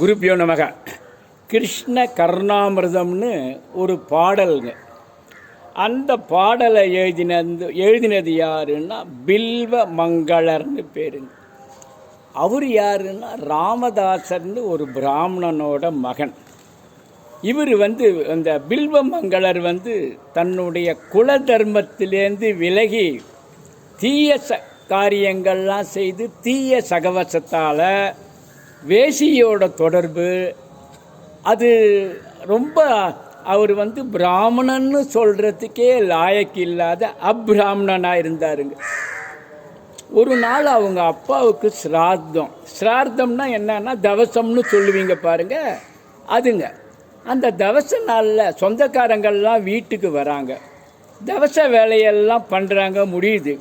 குருப்பியோ நமக. கிருஷ்ண கர்ணாமிரதம்னு ஒரு பாடலுங்க. அந்த பாடலை எழுதினது எழுதினது யாருன்னா பில்வ மங்களர்னு பேருங்க. அவர் யாருன்னா ராமதாசர்னு ஒரு பிராமணனோட மகன். இவர் வந்து அந்த பில்வ மங்களர் வந்து தன்னுடைய குல தர்மத்திலேருந்து விலகி தீய ச காரியங்கள்லாம் செய்து தீய சகவசத்தால் வேசியோட தொடர்பு அது ரொம்ப அவர் வந்து பிராமணன்னு சொல்கிறதுக்கே லாயக்கு இல்லாத அப்ராமணனாக இருந்தாருங்க. ஒரு நாள் அவங்க அப்பாவுக்கு சிரார்த்தம். ஸ்ரார்த்தம்னா என்னன்னா தவசம்னு சொல்லுவீங்க பாருங்க. அதுங்க அந்த தவச நாளில் சொந்தக்காரங்கள்லாம் வீட்டுக்கு வராங்க. தவச வேலையெல்லாம் பண்ணுறாங்க முடியுது.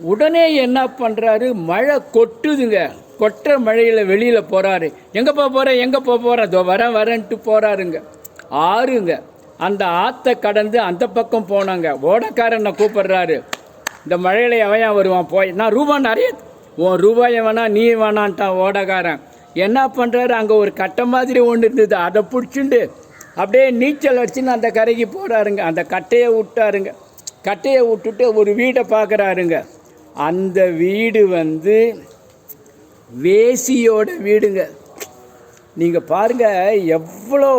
உடனே என்ன பண்ணுறாரு மழை கொட்டுதுங்க. கொட்டுற மழையில் வெளியில் போகிறாரு எங்கேப்பா போகிறேன் எங்கேப்பா போகிறேன் இதோ வரேன் வரேன்ட்டு போகிறாருங்க ஆறுங்க. அந்த ஆற்றை கடந்து அந்த பக்கம் போனாங்க. ஓடக்காரனை கூப்பிடுறாரு. இந்த மழையில் எவையா வருவான்? போய். நான் ரூபா நிறைய உன் ரூபாயை வேணா நீ வேணான்ட்டான் ஓடக்காரன். என்ன பண்ணுறாரு அங்கே ஒரு கட்டை மாதிரி ஒன்று இருந்தது. அதை பிடிச்சிண்டு அப்படியே நீச்சல் அடிச்சுன்னு அந்த கரைக்கு போகிறாருங்க அந்த கட்டையை விட்டாருங்க. கட்டையை விட்டுட்டு ஒரு வீடை பார்க்குறாருங்க. அந்த வீடு வந்து வேசியோட வீடுங்க. நீங்கள் பாருங்க எவ்வளோ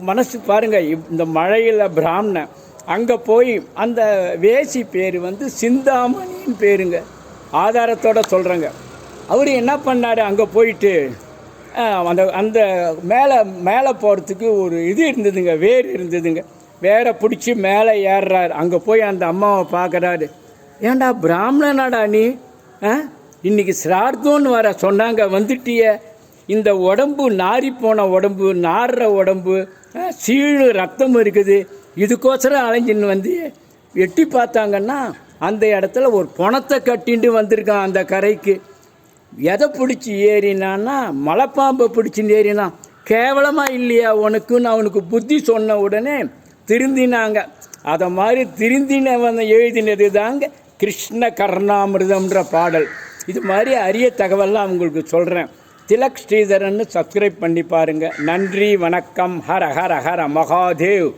மனசு பாருங்கள் இப்- இந்த மழையில் பிராமணன் அங்கே போய் அந்த வேசி பேர் வந்து சிந்தாமணின்னு பேருங்க. ஆதாரத்தோட சொல்கிறேங்க அவர் என்ன பண்ணார்? அங்கே போயிட்டு அந்த அந்த மேலே மேலே போகிறதுக்கு ஒரு இது இருந்ததுங்க வேர் இருந்ததுங்க. வேரை பிடிச்சி மேலே ஏறுறாரு. அங்கே போய் அந்த அம்மாவை பார்க்குறாரு ஏன்டா பிராமணனாடா நீ? இன்றைக்கி சிரார்த்தம்னு வர சொன்னாங்க வந்துட்டிய. இந்த உடம்பு நாரி போன உடம்பு நாடுற உடம்பு சீழு ரத்தம் இருக்குது. இதுக்கோசரம் அலைஞ்சின்னு வந்து எட்டி பார்த்தாங்கன்னா அந்த இடத்துல ஒரு பணத்தை கட்டிண்டு வந்திருக்கான் அந்த கரைக்கு. எதை பிடிச்சி ஏறினான்னா மலைப்பாம்பை பிடிச்சின்னு ஏறினான். கேவலமாக இல்லையா உனக்குன்னு அவனுக்கு புத்தி சொன்ன உடனே திருந்தினாங்க. அதை மாதிரி திருந்தினவன் எழுதினது தாங்க கிருஷ்ண கர்ணாமிர்தம்ன்ற பாடல். இது மாதிரி அரிய தகவல்லாம் உங்களுக்கு சொல்கிறேன் திலக் ஸ்ரீதரன்னு சப்ஸ்கிரைப் பண்ணி பாருங்கள் நன்றி வணக்கம். ஹர ஹர ஹர. மகாதேவ்.